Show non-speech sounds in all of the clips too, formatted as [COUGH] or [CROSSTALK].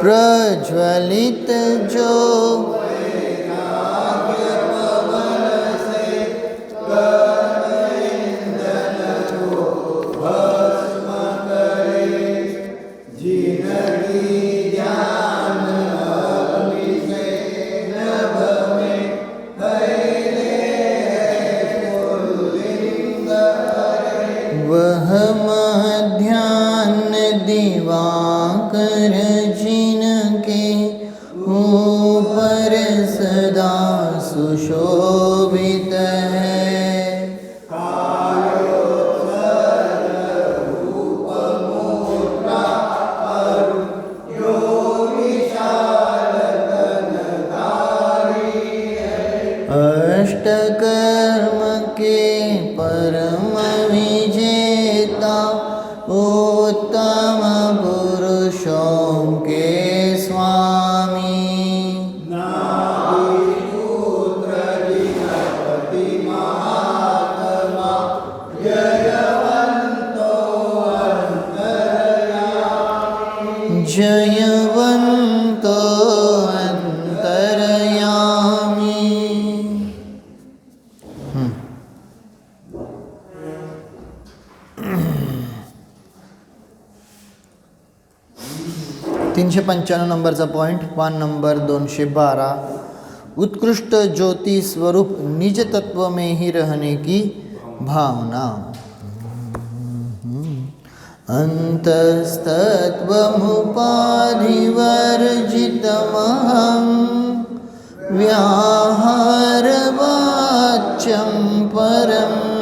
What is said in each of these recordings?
प्रज्वलित जो कर्म के परम विजेता उत्तम पुरुषों के स्वामी। जय पंच्याण्णव नंबरचा पॉईंट पान नंबर दोनशे बारा. उत्कृष्ट ज्योति स्वरूप निज तत्व में ही रहने की भावना. अन्तस्तत्त्वमुपाधिवर्जितमहं व्याहारवाच्यं परम्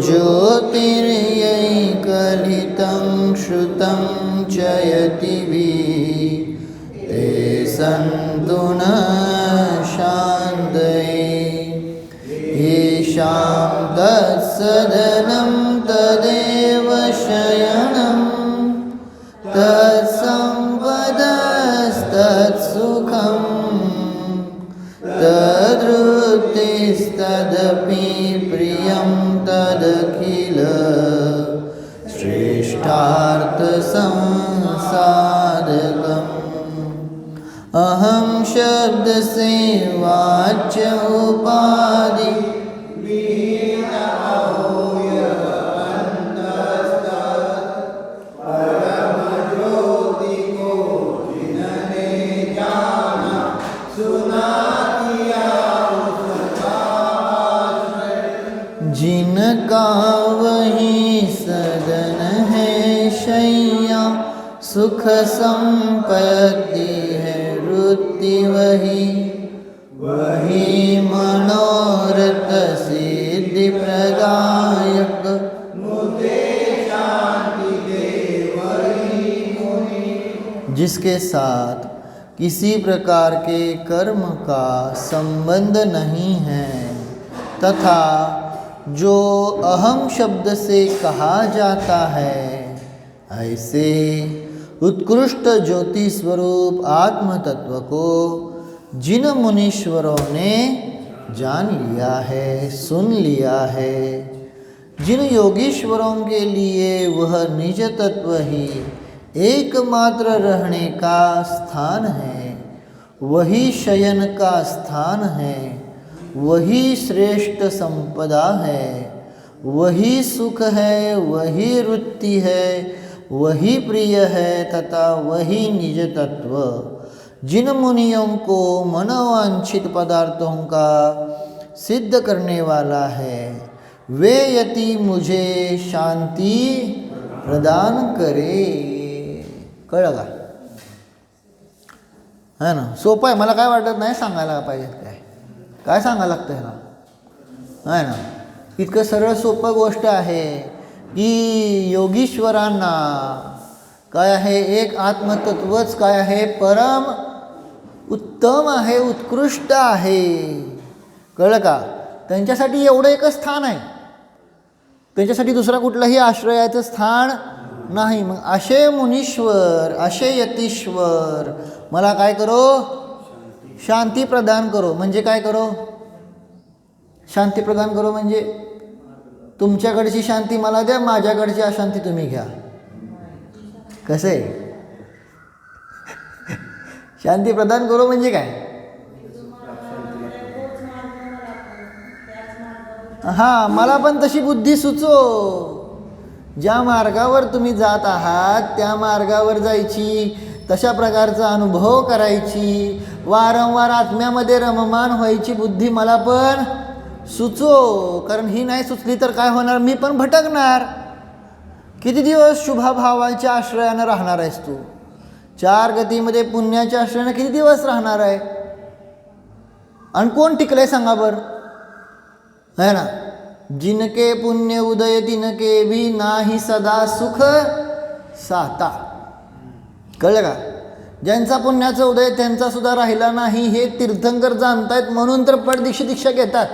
ज्योतिर्यैकलितं श्रुतं च यतिभिः ते सन्तु न शान्तये। येषां तत्सदनं तदेव शयनं। तत्सम्पदस्तत्सुखम् तद्वृत्तिस्तदपि प्रियं तदखिल। श्रेष्ठार्थसंसाधकम् शब्दसे वाच्य उपाधि। जिनका वही सदन है शैया सुख संपत्ति वृत्ति वही वही मनोरथ सिद्धि प्रदायक। जिसके साथ किसी प्रकार के कर्म का संबंध नहीं है तथा जो अहम शब्द से कहा जाता है ऐसे उत्कृष्ट ज्योति स्वरूप आत्म तत्व को जिन मुनीश्वरों ने जान लिया है, सुन लिया है, जिन योगीश्वरों के लिए वह निज तत्व ही एकमात्र रहने का स्थान है, वही शयन का स्थान है, वही श्रेष्ठ संपदा है, वही सुख है, वही वृत्ति है वही प्रिय है तथा वही निज तत्व। जिन मुनियों को मनोवांछित पदार्थों का सिद्ध करने वाला है, वे यति मुझे शांति प्रदान करे। कळलं का है ना? सोपं आहे. मला काय वाटत नाही सांगायला पाहिजे काय. काय सांगायला लागतं ह्याला? आहे ना? इतकं सरळ सोपं गोष्ट आहे. की योगीश्वरांना काय आहे? एक आत्मतत्वच काय आहे? परम उत्तम आहे उत्कृष्ट आहे. कळलं का? त्यांच्यासाठी एवढं एकच स्थान आहे. त्यांच्यासाठी दुसरा कुठलाही आश्रयाचं स्थान नाही. मग असे मुनीश्वर असे यतीश्वर मला काय करो? शांती प्रदान करो. म्हणजे काय करो? शांती प्रदान करो म्हणजे तुमच्याकडची शांती मला द्या माझ्याकडची अशांती तुम्ही घ्या. कसं आहे? शांती प्रदान करू म्हणजे काय? हां मला पण तशी बुद्धी सुचो. ज्या मार्गावर तुम्ही जात आहात त्या मार्गावर जायची तशा प्रकारचा अनुभव करायची वारंवार आत्म्यामध्ये रममान व्हायची बुद्धी मला पण सुचो कारण ही नाही सुचली तर काय होणार? मी पण भटकणार. किती दिवस शुभाभावाच्या आश्रयानं राहणार आहेस तू? चार गतीमध्ये पुण्याच्या आश्रयानं किती दिवस राहणार आहे? आणि कोण टिकलंय सांगा बरं? है ना? जिनके पुण्य उदय तिनके भी नाही सदा सुख साता. कळलं का? ज्यांचा पुण्याचा उदय त्यांचा सुद्धा राहिला नाही हे तीर्थंकर जाणतायत म्हणून तर पडदीक्षी दीक्षा घेतात.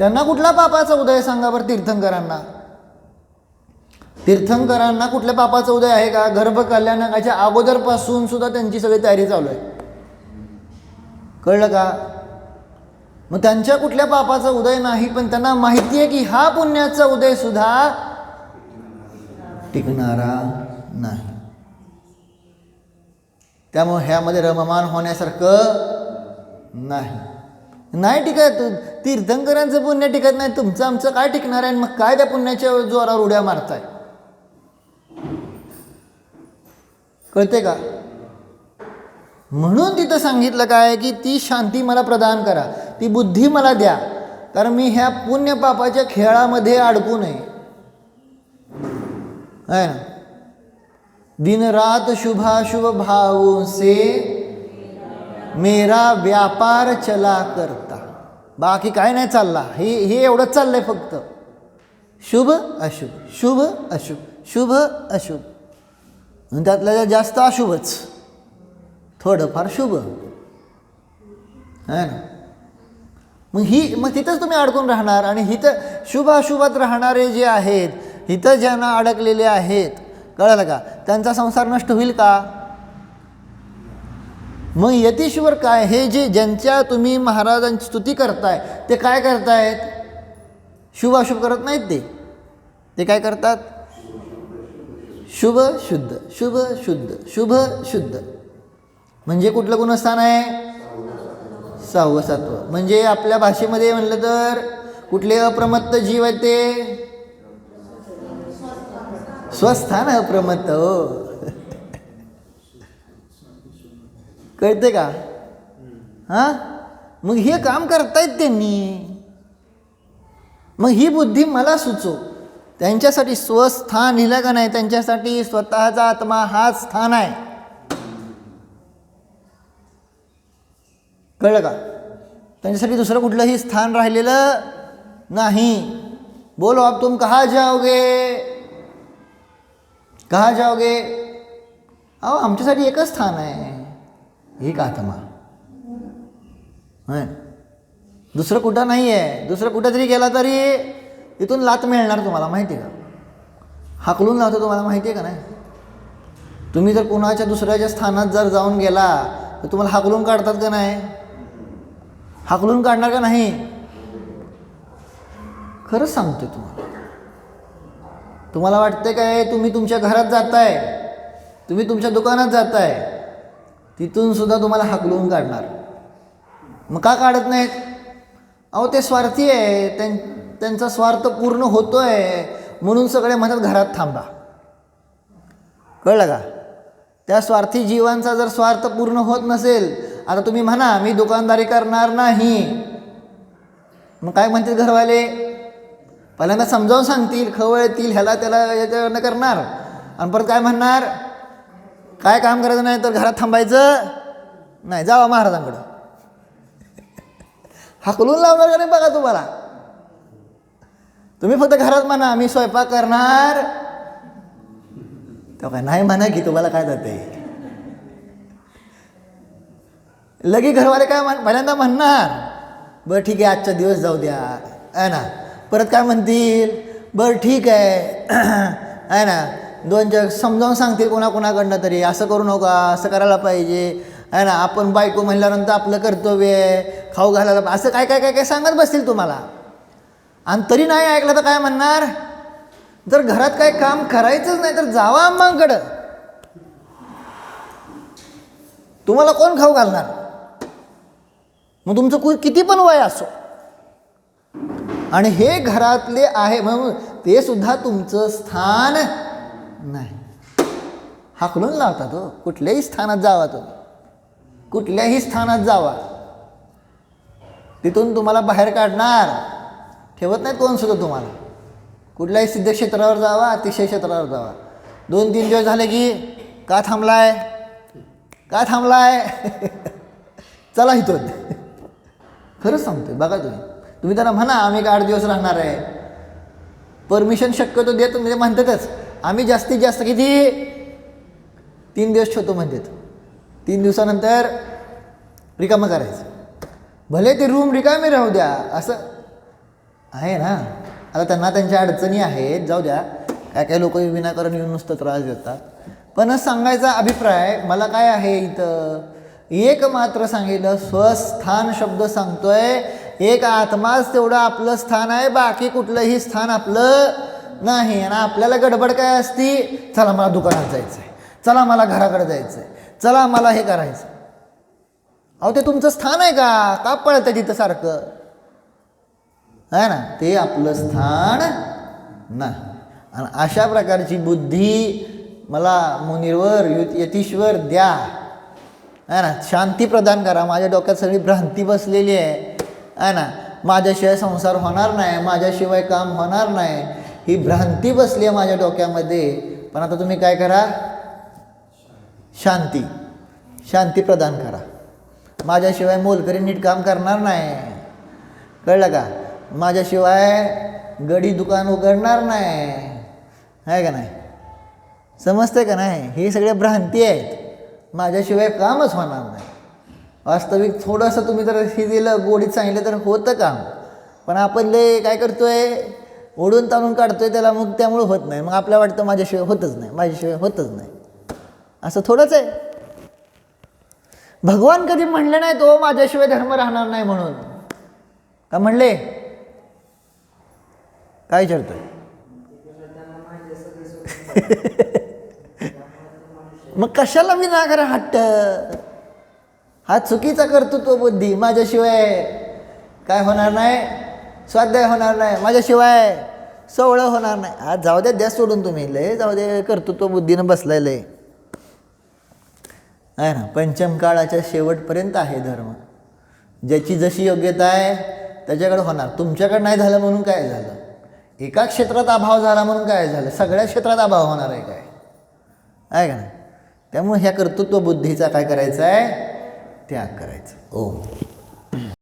त्यांना कुठला पापाचा उदय सांगा बरं तीर्थंकरांना. तीर्थंकरांना कुठल्या पापाचा उदय आहे का? गर्भकल्याणाच्या अगोदरपासून सुद्धा त्यांची सगळी तयारी चालू आहे. कळलं का? मग त्यांच्या कुठल्या पापाचा उदय नाही पण त्यांना माहिती आहे की हा पुण्याचा उदय सुद्धा टिकणारा नाही. त्यामुळे ह्यामध्ये रममान होण्यासारखं नाही. नाही टिकत. तीर्थंकरांचं पुण्य टिकत नाही. तुमचं आमचं काय टिकणार आहे? मग काय त्या पुण्याच्या जोरावर उड्या मारताय? कळते का? म्हणून तिथं सांगितलं काय की ती शांती मला प्रदान करा. ती बुद्धी मला द्या. कारण मी ह्या पुण्य पापाच्या खेळामध्ये अडकू नये. आहे ना? दिन रात शुभाशुभ भावों से मेरा व्यापार चला करता. बाकी काय नाही चालला. हे हे एवढंच चाललंय फक्त. शुभ अशुभ शुभ अशुभ शुभ अशुभ. आणि त्यातल्या जास्त अशुभच. थोडंफार शुभ. है ना? मग ही मग तिथंच तुम्ही अडकून राहणार आणि हिथं शुभ अशुभात राहणारे जे आहेत हिथं ज्यांना अडकलेले आहेत कळलं का? त्यांचा संसार नष्ट होईल का? मग यतीश्वर काय? हे जे ज्यांच्या तुम्ही महाराजांची स्तुती करताय ते काय करतायत? शुभ अशुभ करत नाहीत ते? ते काय करतात? शुभ शुद्ध शुभ शुद्ध शुभ शुद्ध. म्हणजे कुठलं गुणस्थान आहे? सहावं सातवं. म्हणजे आपल्या भाषेमध्ये म्हणलं तर कुठले अप्रमत्त जीव आहे ते? स्वस्थान अप्रमत्त हो. कळते का? हां? मग हे काम करतायत त्यांनी. मग ही बुद्धी मला सुचो त्यांच्यासाठी स्वस्थान लिहिलं का नाही? त्यांच्यासाठी स्वतःचा आत्मा हाच स्थान आहे. कळलं का? त्यांच्यासाठी दुसरं कुठलंही स्थान राहिलेलं नाही. बोलो आप तुम कहा जाओगे? कहा जाओगे? अहो आमच्यासाठी एकच स्थान आहे. एक आत्मा. हां दुसरं कुठं नाही आहे दुसरं कुठं तरी गेला तरी इथून लात मिळणार तुम्हाला माहिती आहे का? हाकलून लावतो तुम्हाला माहिती आहे का नाही? तुम्ही जर कुणाच्या दुसऱ्याच्या स्थानात जर जाऊन गेला तर तुम्हाला हाकलून काढतात का नाही? हाकलून काढणार का नाही? खरंच सांगते तुम्हाला. तुम्हाला वाटते काय? तुम्ही तुमच्या घरात जाताय. तुम्ही तुमच्या दुकानात जाताय. तिथून सुद्धा तुम्हाला हाकलून काढणार. मग का काढत नाहीत? अहो ते स्वार्थी आहे. त्यां त्यांचा स्वार्थ पूर्ण होतोय. म्हणून सगळे म्हणतात घरात थांबा. कळलं का? त्या स्वार्थी जीवांचा जर स्वार्थ पूर्ण होत नसेल आता तुम्ही म्हणा मी दुकानदारी करणार नाही. मग काय म्हणतील घरवाले? पहिल्यांदा समजावून सांगतील खवळतील ह्याला त्याला याच्याकडनं करणार. आणि परत काय म्हणणार? काय काम करायचं नाही तर घरात थांबायचं नाही जावा महाराजांकडं. हाकलून लावणार का नाही बघा तुम्हाला? तुम्ही फक्त घरात म्हणा मी स्वयंपाक करणार. तेव्हा काय नाही म्हणा की तुम्हाला काय जाते? लगे घरवाले काय म्हण पहिल्यांदा म्हणणार बरं ठीक आहे आजचा दिवस जाऊ द्या. आहे ना? परत काय म्हणतील? बरं ठीक आहे. आहे ना? दोन जग समजावून सांगतील कोणाकोणाकडनं तरी असं करू नका असं करायला पाहिजे. आहे ना? आपण बायको म्हणल्यानंतर आपलं कर्तव्य आहे खाऊ घालायला असं काय काय काय काय सांगत बसतील तुम्हाला? आणि तरी नाही ऐकलं तर काय म्हणणार? जर घरात काय काम करायचंच नाही तर जावा अम्मांकडं तुम्हाला कोण खाऊ घालणार? मग तुमचं कु किती पण वय असो. आणि हे घरातले आहे म्हणून ते सुद्धा तुमचं स्थान नाही. हाकलून लावता तो. कुठल्याही स्थानात जावा तुम्ही कुठल्याही स्थानात जावा. तिथून तुम्हाला बाहेर काढणार. ठेवत नाही कोण सुद्धा तुम्हाला. कुठल्याही सिद्ध क्षेत्रावर जावा अतिशय क्षेत्रावर जावा. दोन तीन दिवस झाले की का थांबलाय? का थांबलाय? [LAUGHS] चला इथून. खरंच सांगतोय बघा तुम्ही. तुम्ही त्यांना म्हणा आम्ही एक आठ दिवस राहणार आहे. परमिशन शक्यतो देत म्हणजे म्हणतातच. आम्ही जास्तीत जास्त किती? तीन दिवस ठेवतो म्हणतात तीन दिवसानंतर रिकामं करायचं. भले ती रूम रिकामी राहू द्या असं आहे ना? आता त्यांना त्यांच्या अडचणी आहेत जाऊ द्या. काय काय लोक विनाकारण येऊन नुसतं त्रास देतात. पण सांगायचा अभिप्राय मला काय आहे इथं? एक मात्र सांगितलं स्वस्थान शब्द सांगतोय एक आत्माच तेवढं आपलं स्थान आहे बाकी कुठलंही स्थान आपलं नाही ना आपल्याला गडबड काय असती? चला मला दुकानात जायचं आहे चला मला घराकडे जायचं आहे चला मला हे करायचं अहो ते तुमचं स्थान आहे का? का पळतं तिथं सारखं? आहे ना ते आपलं स्थान नाही. आणि अशा प्रकारची बुद्धी मला मुनीरवर युत यतीश्वर द्या. आहे ना शांती प्रदान करा. माझ्या डोक्यात सगळी भ्रांती बसलेली आहे. आहे ना माझ्याशिवाय संसार होणार नाही. माझ्याशिवाय काम होणार नाही. ही भ्रांती बसली आहे माझ्या डोक्यामध्ये. पण आता तुम्ही काय करा? शांती. शांती प्रदान करा. माझ्याशिवाय मोलकरी नीट काम करणार नाही. कळलं का? माझ्याशिवाय गडी दुकान उघडणार नाही. आहे का नाही? समजते का नाही? ही सगळ्या भ्रांती आहेत. माझ्याशिवाय कामच होणार नाही. वास्तविक थोडंसं तुम्ही जर हे दिलं गोडीत सांगितलं तर होतं काम. पण आपण लय काय करतो आहे ओढून ताणून काढतोय त्याला मग त्यामुळे होत नाही. मग आपल्याला वाटतं माझ्याशिवाय होतच नाही माझ्याशिवाय होतच नाही. असं थोडंच आहे. भगवान कधी म्हणलं नाही तो माझ्याशिवाय धर्म राहणार नाही म्हणून. का म्हणले? काय विचारतोय? [LAUGHS] मग कशाला विनाकारण हट्ट? हा चुकीचा कर्तृत्व बुद्धी माझ्याशिवाय काय होणार नाही? स्वाध्याय होणार नाही माझ्याशिवाय सोहळं होणार नाही. आज जाऊ द्या द्या सोडून तुम्ही. लय जाऊ दे कर्तृत्व बुद्धीनं बसलाय लय. आहे ना? पंचम काळाच्या शेवटपर्यंत आहे धर्म. ज्याची जशी योग्यता आहे त्याच्याकडे होणार. तुमच्याकडे नाही झालं म्हणून काय झालं? एका क्षेत्रात अभाव झाला म्हणून काय झालं? सगळ्या क्षेत्रात अभाव होणार आहे काय? आहे का ना त्यामुळे ह्या कर्तृत्व बुद्धीचा काय करायचा आहे त्याग करायचा. ओम.